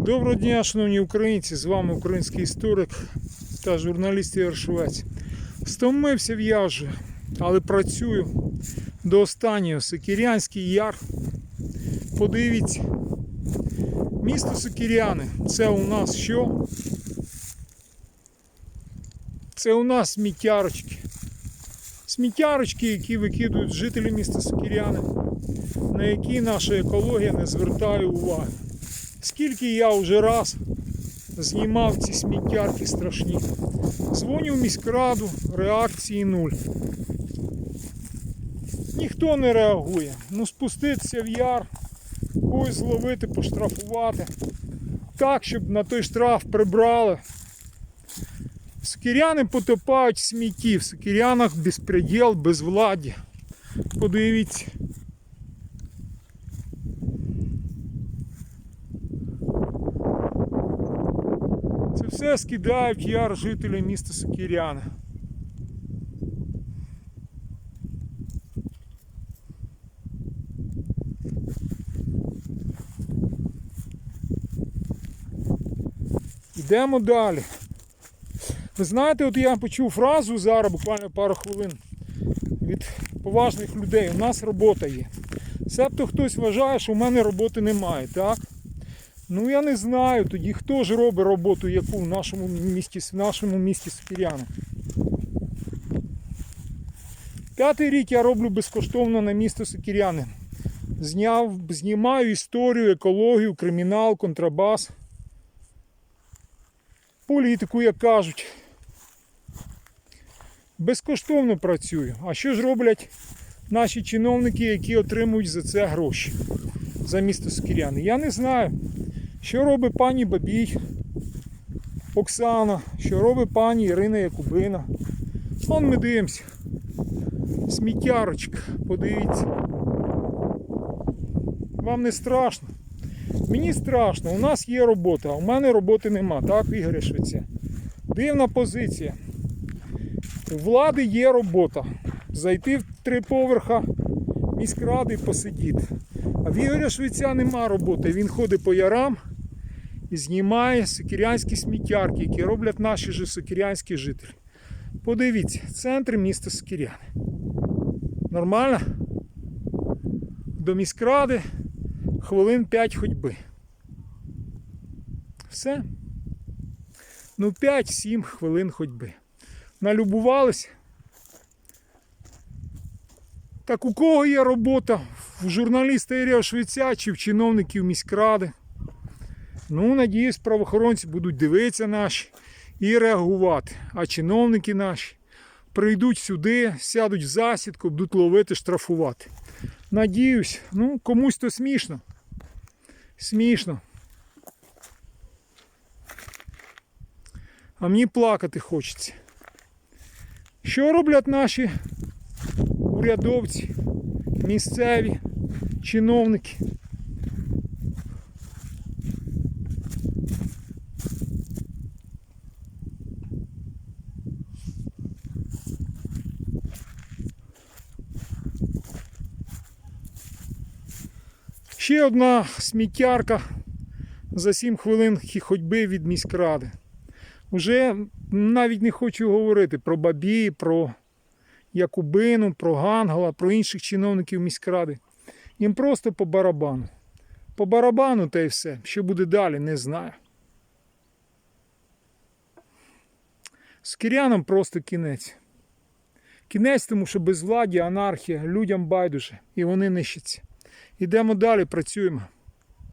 Доброго дня, шановні українці! З вами український історик та журналіст Ігор Швець. Стомився в'яжу, але працюю до останнього. Сокірянський яр. Подивіться. Місто Сокіряни. Це у нас що? Це у нас сміттярочки. Сміттярочки, які викидують жителі міста Сокіряни, на які наша екологія не звертає уваги. Скільки я вже раз знімав ці сміттярки страшні. Дзвоню в міськраду, реакції нуль. Ніхто не реагує. Ну спуститися в яр, когось зловити, поштрафувати. Так, щоб на той штраф прибрали. Сокиряни потопають в смітті, в сокирянах безпреділ, безвладдя. Подивіться. Все скидають яр жителі міста Сокиряни. Йдемо далі. Ви знаєте, от я почув фразу зараз, буквально пару хвилин від поважних людей. У нас робота є. Себто хтось вважає, що в мене роботи немає, так? Ну я не знаю тоді, хто ж робить роботу, яку в нашому місті, в нашому місті Спіряни. П'ятий рік я роблю безкоштовно на місто Сокіряни. Зняв, знімаю історію, екологію, кримінал, контрабас. Політику, як кажуть. Безкоштовно працюю. А що ж роблять наші чиновники, які отримують за це гроші за місто Сокіряни? Я не знаю. Що робить пані Бабій, Оксана, що робить пані Ірина Якубина. Вон ми дивимося. Сміттярочка, подивіться. Вам не страшно? Мені страшно, у нас є робота, а у мене роботи нема, так, Ігоря Швеця? Дивна позиція. У влади є робота. Зайти в три поверха міськради і посидіти. А в Ігоря Швеця нема роботи. Він ходить по ярам і знімає сокірянські сміттярки, які роблять наші же сокірянські жителі. Подивіться, центр міста Сокіряни. Нормально? До міськради хвилин 5 ходьби. Все. Ну 5-7 хвилин ходьби. Налюбувались. Так у кого є робота? В журналіста Ірія Швеця чи в чиновників міськради? Ну, надіюсь, правоохоронці будуть дивитися наші і реагувати. А чиновники наші прийдуть сюди, сядуть в засідку, будуть ловити, штрафувати. Надіюсь, ну комусь то смішно. Смішно. А мені плакати хочеться. Що роблять наші урядовці, місцеві чиновники? Ще одна сміттярка за 7 хвилин ходьби від міськради. Уже навіть не хочу говорити про Бабі, про Якубину, про Гангала, про інших чиновників міськради. Їм просто по барабану. По барабану та й все. Що буде далі, не знаю. З кирянам просто кінець. Кінець, тому що безвладдя, анархія, людям байдуже, і вони нищаться. Йдемо далі, працюємо.